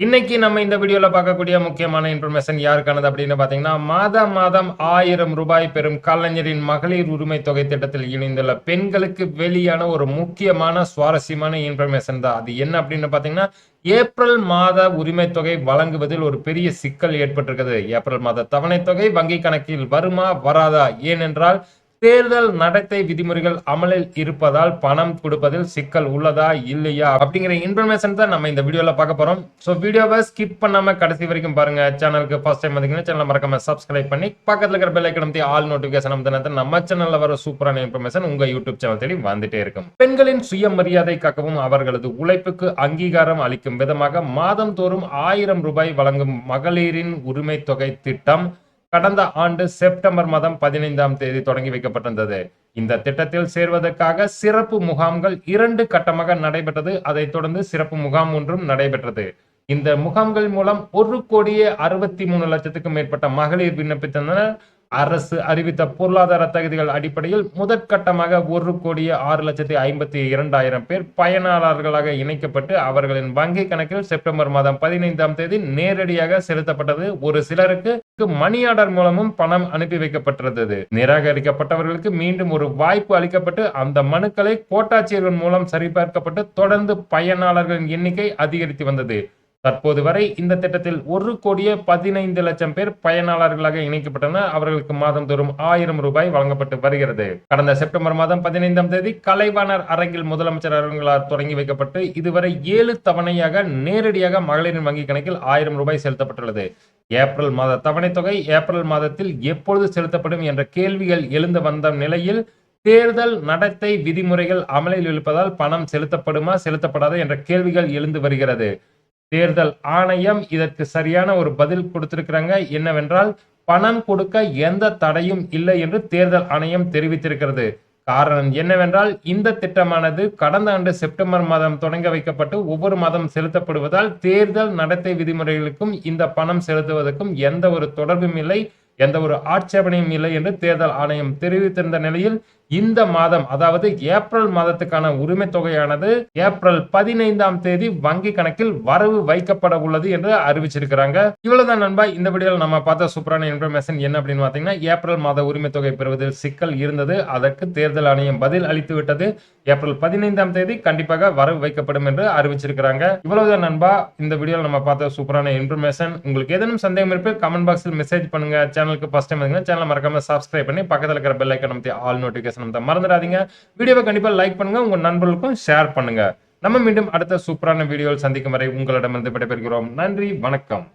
இன்னைக்கு நம்ம இந்த வீடியோல பார்க்கக்கூடிய முக்கியமான இன்ஃபர்மேஷன் யாருக்கானது அப்படின்னு பாத்தீங்கன்னா மாதம் மாதம் ஆயிரம் ரூபாய் பெறும் கலைஞரின் மகளிர் உரிமை தொகை திட்டத்தில் இணைந்துள்ள பெண்களுக்கு வெளியான ஒரு முக்கியமான சுவாரஸ்யமான இன்ஃபர்மேஷன் தான். அது என்ன அப்படின்னு பாத்தீங்கன்னா ஏப்ரல் மாத உரிமை தொகை வழங்குவதில் ஒரு பெரிய சிக்கல் ஏற்பட்டிருக்கிறது ஏப்ரல் மாத தவணை தொகை வங்கி கணக்கில் வருமா வராதா? ஏனென்றால் தேர்தல் நடத்தை விதிமுறைகள் அமலில் இருப்பதால் பணம் கொடுப்பதில் சிக்கல் உள்ளதா இல்லையா அப்படிங்கிற இன்ஃபர்மேஷன் தான் நம்ம இந்த வீடியோல பார்க்க போறோம். ஸோ வீடியோவை ஸ்கிப் பண்ணாம கடைசி வரைக்கும் பாருங்க. சேனலுக்கு ஃபர்ஸ்ட் டைம் வந்தீங்கன்னா சேனல் மறக்காம சப்ஸ்கிரைப் பண்ணி பக்கத்தில் இருக்கிற பெல் ஐக்கன் ஆல் நோட்டிபிகேஷன் அமைத்தினா நம்ம சேனல்ல வர சூப்பரான இன்ஃபர்மேஷன் உங்க யூடியூப் சேனல் தேடி வந்துட்டே இருக்கும். பெண்களின் சுயமரியாதை காக்கவும் அவர்களது உழைப்புக்கு அங்கீகாரம் அளிக்கும் விதமாக மாதம் தோறும் ஆயிரம் ரூபாய் வழங்கும் மகளிரின் உரிமை தொகை திட்டம் கடந்த ஆண்டு செப்டம்பர் மாதம் பதினைந்தாம் தேதி தொடங்கி வைக்கப்பட்டிருந்தது. இந்த திட்டத்தில் சேர்வதற்காக சிறப்பு முகாம்கள் இரண்டு கட்டமாக நடைபெற்றது. அதைத் தொடர்ந்து சிறப்பு முகாம் ஒன்றும் நடைபெற்றது. இந்த முகாம்கள் மூலம் ஒரு கோடியே அறுபத்தி மூணு லட்சத்துக்கும் மேற்பட்ட மகளிர் விண்ணப்பித்தனர் அரசு அறிவித்த பொருளாதார தகுதிகள் அடிப்படையில் முதற்கட்டமாக ஒரு கோடியே ஆறு லட்சத்தி ஐம்பத்தி இரண்டாயிரம் பேர் பயனாளர்களாக இணைக்கப்பட்டு அவர்களின் வங்கி கணக்கில் செப்டம்பர் மாதம் பதினைந்தாம் தேதி நேரடியாக செலுத்தப்பட்டது. ஒரு சிலருக்கு மணி ஆர்டர் மூலமும் பணம் அனுப்பி வைக்கப்பட்டிருந்தது. நிராகரிக்கப்பட்டவர்களுக்கு மீண்டும் ஒரு வாய்ப்பு அளிக்கப்பட்டு அந்த மனுக்களை கோட்டாட்சியர்கள் மூலம் சரிபார்க்கப்பட்டு தொடர்ந்து பயனாளர்களின் எண்ணிக்கை அதிகரித்து வந்தது. தற்போது வரை இந்த திட்டத்தில் ஒரு கோடியே பதினைந்து லட்சம் பேர் பயனாளர்களாக இணைக்கப்பட்டனர். அவர்களுக்கு மாதந்தோறும் ஆயிரம் ரூபாய் வழங்கப்பட்டு வருகிறது. கடந்த செப்டம்பர் மாதம் பதினைந்தாம் தேதி கலைவாணர் அரங்கில் முதலமைச்சர் அவர்களால் தொடங்கி வைக்கப்பட்டு இதுவரை ஏழு தவணையாக நேரடியாக மகளிரின் வங்கி கணக்கில் ஆயிரம் ரூபாய் செலுத்தப்பட்டுள்ளது. ஏப்ரல் மாத தவணை தொகை ஏப்ரல் மாதத்தில் எப்பொழுது செலுத்தப்படும் என்ற கேள்விகள் எழுந்து வந்த நிலையில் தேர்தல் நடத்தை விதிமுறைகள் அமலில் இருப்பதால் பணம் செலுத்தப்படுமா செலுத்தப்படாதா என்ற கேள்விகள் எழுந்து வருகிறது. தேர்தல் ஆணையம் இதற்கு சரியான ஒரு பதில் கொடுத்திருக்கிறாங்க. என்னவென்றால் பணம் கொடுக்க எந்த தடையும் இல்லை என்று தேர்தல் ஆணையம் தெரிவித்திருக்கிறது. காரணம் என்னவென்றால் இந்த திட்டமானது கடந்த ஆண்டு செப்டம்பர் மாதம் தொடங்க வைக்கப்பட்டு ஒவ்வொரு மாதம் செலுத்தப்படுவதால் தேர்தல் நடத்தை விதிமுறைகளுக்கும் இந்த பணம் செலுத்துவதற்கும் எந்த ஒரு தொடர்பும் இல்லை எந்த ஒரு ஆட்சேபனையும் இல்லை என்று தேர்தல் ஆணையம் தெரிவித்திருந்த நிலையில் இந்த மாதம் அதாவது ஏப்ரல் மாதத்துக்கான உரிமை தொகையானது ஏப்ரல் பதினைந்தாம் தேதி வங்கி கணக்கில் வரவு வைக்கப்பட உள்ளது என்று அறிவிச்சிருக்கிறாங்க. இவ்வளவுதான் நண்பா இந்த வீடியோவில் நம்ம பார்த்த சூப்பரான இன்ஃபர்மேஷன் என்ன அப்படின்னு பாத்தீங்கன்னா ஏப்ரல் மாத உரிமை தொகை பெறுவதில் சிக்கல் இருந்தது. அதற்கு தேர்தல் ஆணையம் பதில் அளித்து விட்டது. ஏப்ரல் பதினைந்தாம் தேதி கண்டிப்பாக வரவு வைக்கப்படும் என்று அறிவிச்சிருக்கிறாங்க. இவ்வளவுதான் நண்பா இந்த வீடியோவில் நம்ம பார்த்த சூப்பரான இன்ஃபர்மேஷன். உங்களுக்கு ஏதேனும் சந்தேகம் இருப்பு கமெண்ட் பாக்ஸில் மெசேஜ் பண்ணுங்க. சேனலுக்கு ஃபர்ஸ்ட் டைம் சேனல் மறக்காம சப்ஸ்கிரைப் பண்ணி பக்கத்தில் இருக்கிற பெல் ஐக்கன் ஆல் நோட்டிஃபிகேஷன் நம்ம மறந்துடாதீங்க. வீடியோவை கண்டிப்பா லைக் பண்ணுங்க உங்க நண்பர்களுக்கும் ஷேர் பண்ணுங்க. நம்ம மீண்டும் அடுத்த சூப்பரான வீடியோவில் சந்திக்கும் வரை உங்களிடமிருந்து விடைபெறுகிறோம். நன்றி வணக்கம்.